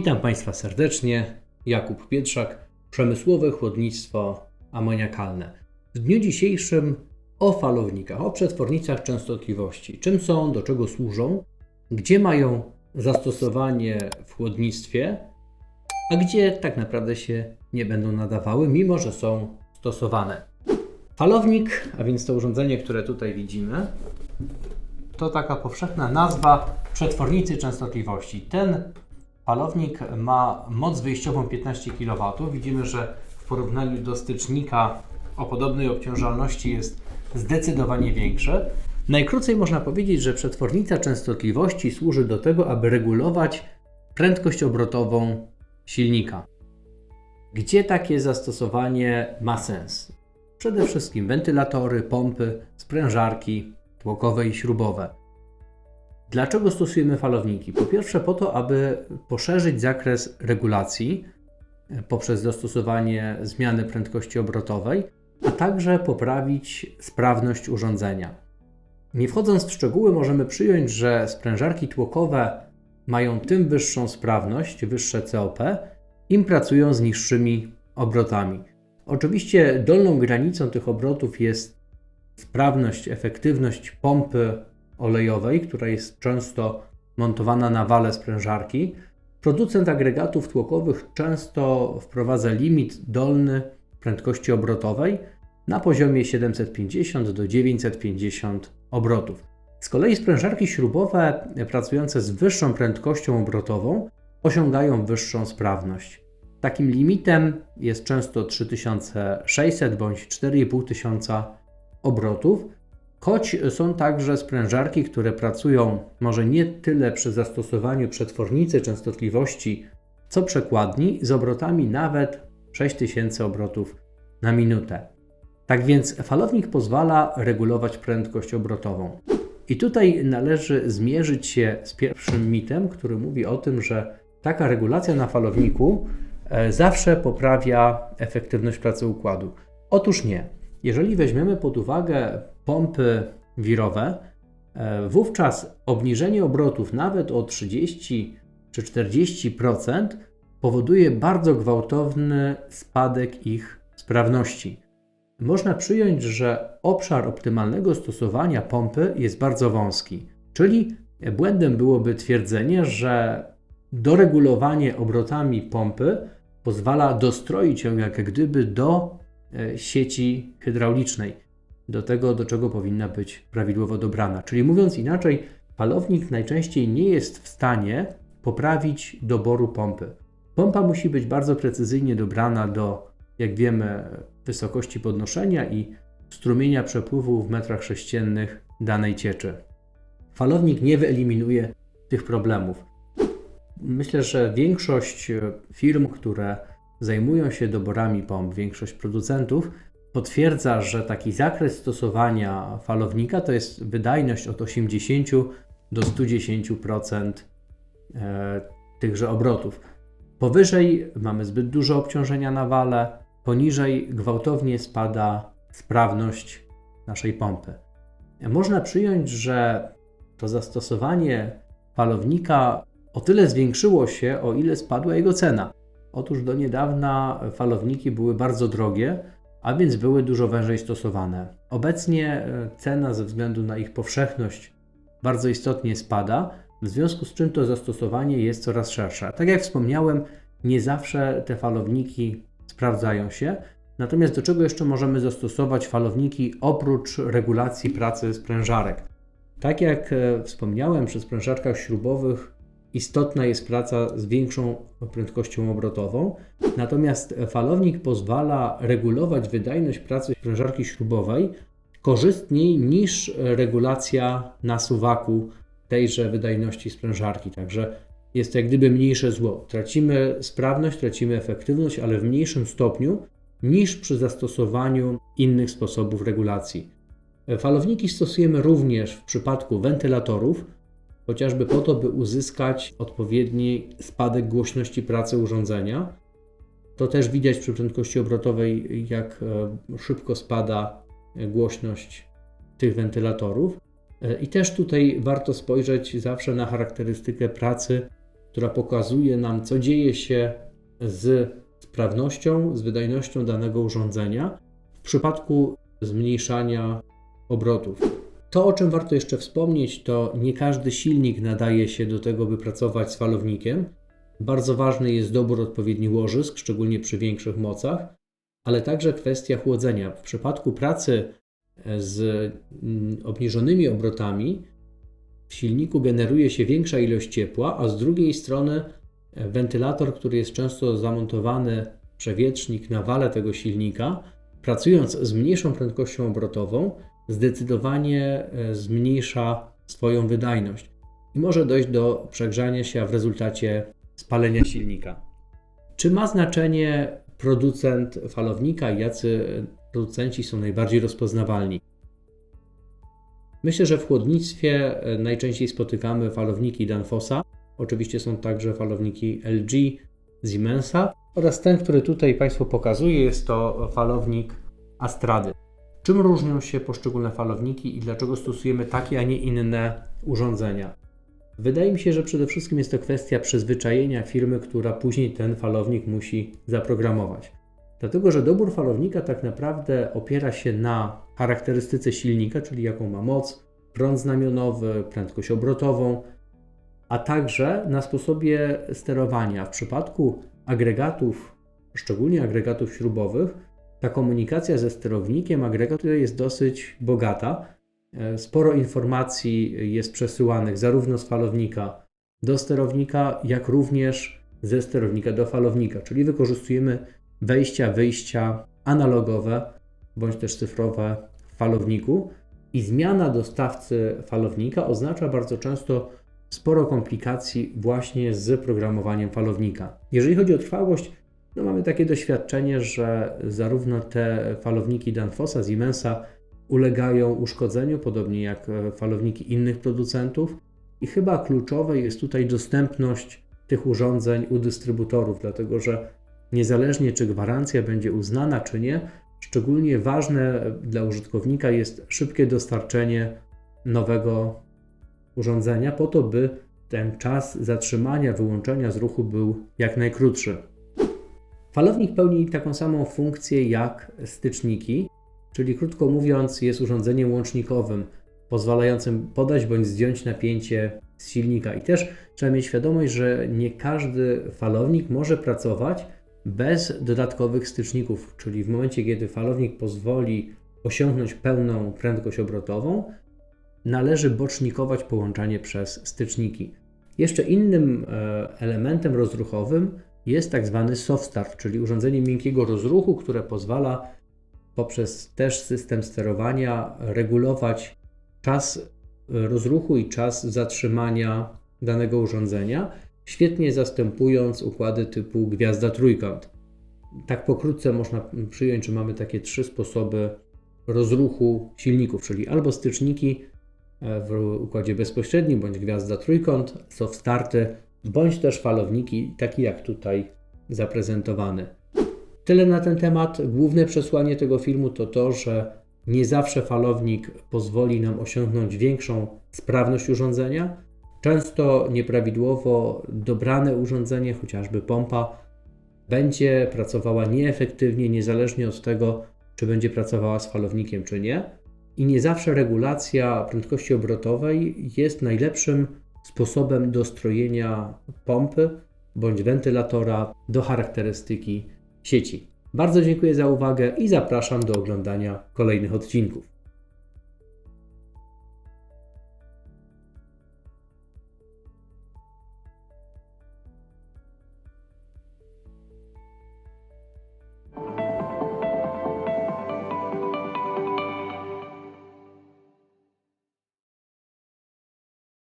Witam Państwa serdecznie. Jakub Pietrzak, przemysłowe chłodnictwo amoniakalne. W dniu dzisiejszym o falownikach, o przetwornicach częstotliwości. Czym są, do czego służą, gdzie mają zastosowanie w chłodnictwie, a gdzie tak naprawdę się nie będą nadawały, mimo że są stosowane. Falownik, a więc to urządzenie, które tutaj widzimy, to taka powszechna nazwa przetwornicy częstotliwości. Ten falownik ma moc wyjściową 15 kW. Widzimy, że w porównaniu do stycznika o podobnej obciążalności jest zdecydowanie większe. Najkrócej można powiedzieć, że przetwornica częstotliwości służy do tego, aby regulować prędkość obrotową silnika. Gdzie takie zastosowanie ma sens? Przede wszystkim wentylatory, pompy, sprężarki tłokowe i śrubowe. Dlaczego stosujemy falowniki? Po pierwsze, po to, aby poszerzyć zakres regulacji e, poprzez dostosowanie zmiany prędkości obrotowej, a także poprawić sprawność urządzenia. Nie wchodząc w szczegóły, możemy przyjąć, że sprężarki tłokowe mają tym wyższą sprawność, wyższe COP, im pracują z niższymi obrotami. Oczywiście dolną granicą tych obrotów jest sprawność, efektywność pompy olejowej, która jest często montowana na wale sprężarki. Producent agregatów tłokowych często wprowadza limit dolny prędkości obrotowej na poziomie 750 do 950 obrotów. Z kolei sprężarki śrubowe pracujące z wyższą prędkością obrotową osiągają wyższą sprawność. Takim limitem jest często 3600 bądź 4500 obrotów, choć są także sprężarki, które pracują może nie tyle przy zastosowaniu przetwornicy częstotliwości, co przekładni z obrotami nawet 6000 obrotów na minutę. Tak więc falownik pozwala regulować prędkość obrotową. I tutaj należy zmierzyć się z pierwszym mitem, który mówi o tym, że taka regulacja na falowniku e, zawsze poprawia efektywność pracy układu. Otóż nie. Jeżeli weźmiemy pod uwagę pompy wirowe, e, wówczas obniżenie obrotów nawet o 30 czy 40% powoduje bardzo gwałtowny spadek ich sprawności. Można przyjąć, że obszar optymalnego stosowania pompy jest bardzo wąski, czyli błędem byłoby twierdzenie, że doregulowanie obrotami pompy pozwala dostroić ją jak gdyby do e, sieci hydraulicznej, do tego, do czego powinna być prawidłowo dobrana. Czyli mówiąc inaczej, palownik najczęściej nie jest w stanie poprawić doboru pompy. Pompa musi być bardzo precyzyjnie dobrana do, jak wiemy, wysokości podnoszenia i strumienia przepływu w metrach sześciennych danej cieczy. Falownik nie wyeliminuje tych problemów. Myślę, że większość firm, które zajmują się doborami pomp, większość producentów potwierdza, że taki zakres stosowania falownika to jest wydajność od 80 do 110% e, tychże obrotów. Powyżej mamy zbyt dużo obciążenia na wale, poniżej gwałtownie spada sprawność naszej pompy. Można przyjąć, że to zastosowanie falownika o tyle zwiększyło się, o ile spadła jego cena. Otóż do niedawna falowniki były bardzo drogie, a więc były dużo wężej stosowane. Obecnie e, cena ze względu na ich powszechność bardzo istotnie spada, w związku z czym to zastosowanie jest coraz szersze. Tak jak wspomniałem, nie zawsze te falowniki sprawdzają się. Natomiast do czego jeszcze możemy zastosować falowniki oprócz regulacji pracy sprężarek? Tak jak e, wspomniałem, przy sprężarkach śrubowych istotna jest praca z większą prędkością obrotową, natomiast falownik pozwala regulować wydajność pracy sprężarki śrubowej korzystniej niż regulacja na suwaku tejże wydajności sprężarki. Także jest to jak gdyby mniejsze zło. Tracimy sprawność, tracimy efektywność, ale w mniejszym stopniu niż przy zastosowaniu innych sposobów regulacji. Falowniki stosujemy również w przypadku wentylatorów, chociażby po to, by uzyskać odpowiedni spadek głośności pracy urządzenia. To też widać przy prędkości obrotowej, jak e, szybko spada głośność tych wentylatorów. E, I też tutaj warto spojrzeć zawsze na charakterystykę pracy która pokazuje nam, co dzieje się z sprawnością, z wydajnością danego urządzenia w przypadku zmniejszania obrotów. To, o czym warto jeszcze wspomnieć, to nie każdy silnik nadaje się do tego, by pracować z falownikiem. Bardzo ważny jest dobór odpowiednich łożysk, szczególnie przy większych mocach, ale także kwestia chłodzenia. W przypadku pracy z mm, obniżonymi obrotami w silniku generuje się większa ilość ciepła, a z drugiej strony e, wentylator, który jest często zamontowany, przewietrznik na wale tego silnika, pracując z mniejszą prędkością obrotową, zdecydowanie e, zmniejsza swoją wydajność i może dojść do przegrzania się, a w rezultacie spalenia silnika. Czy ma znaczenie producent falownika i jacy producenci są najbardziej rozpoznawalni? Myślę, że w chłodnictwie e, najczęściej spotykamy falowniki Danfossa. Oczywiście są także falowniki LG, Siemensa oraz ten, który tutaj Państwu pokazuję, jest to falownik Astrady. Czym różnią się poszczególne falowniki i dlaczego stosujemy takie, a nie inne urządzenia? Wydaje mi się, że przede wszystkim jest to kwestia przyzwyczajenia firmy, która później ten falownik musi zaprogramować. Dlatego, że dobór falownika tak naprawdę opiera się na charakterystyce silnika, czyli jaką ma moc, prąd znamionowy, prędkość obrotową, a także na sposobie sterowania. W przypadku agregatów, szczególnie agregatów śrubowych, ta komunikacja ze sterownikiem agregatu jest dosyć bogata. E, sporo informacji jest przesyłanych zarówno z falownika do sterownika, jak również ze sterownika do falownika, czyli wykorzystujemy wejścia, wyjścia analogowe bądź też cyfrowe w falowniku i zmiana dostawcy falownika oznacza bardzo często sporo komplikacji właśnie z programowaniem falownika. Jeżeli chodzi o trwałość, no mamy takie doświadczenie, że zarówno te falowniki Danfossa, Siemensa ulegają uszkodzeniu, podobnie jak falowniki innych producentów. I chyba kluczowe jest tutaj dostępność tych urządzeń u dystrybutorów, dlatego że niezależnie czy gwarancja będzie uznana, czy nie, szczególnie ważne dla użytkownika jest szybkie dostarczenie nowego urządzenia, po to, by ten czas zatrzymania, wyłączenia z ruchu był jak najkrótszy. Falownik pełni taką samą funkcję jak styczniki, czyli krótko mówiąc, jest urządzeniem łącznikowym, pozwalającym podać bądź zdjąć napięcie z silnika. I też trzeba mieć świadomość, że nie każdy falownik może pracować bez dodatkowych styczników, czyli w momencie, kiedy falownik pozwoli osiągnąć pełną prędkość obrotową, należy bocznikować połączenie przez styczniki. Jeszcze innym e, elementem rozruchowym jest tak zwany soft start, czyli urządzenie miękkiego rozruchu, które pozwala poprzez też system sterowania regulować czas rozruchu i czas zatrzymania danego urządzenia świetnie zastępując układy typu gwiazda trójkąt. Tak pokrótce można przyjąć, że mamy takie trzy sposoby rozruchu silników, czyli albo styczniki e, w układzie bezpośrednim, bądź gwiazda trójkąt, soft starty, bądź też falowniki, takie jak tutaj zaprezentowany. Tyle na ten temat. Główne przesłanie tego filmu to to, że nie zawsze falownik pozwoli nam osiągnąć większą sprawność urządzenia, Często nieprawidłowo dobrane urządzenie, chociażby pompa, będzie pracowała nieefektywnie, niezależnie od tego, czy będzie pracowała z falownikiem, czy nie. I nie zawsze regulacja prędkości obrotowej jest najlepszym sposobem dostrojenia pompy bądź wentylatora do charakterystyki sieci. Bardzo dziękuję za uwagę i zapraszam do oglądania kolejnych odcinków.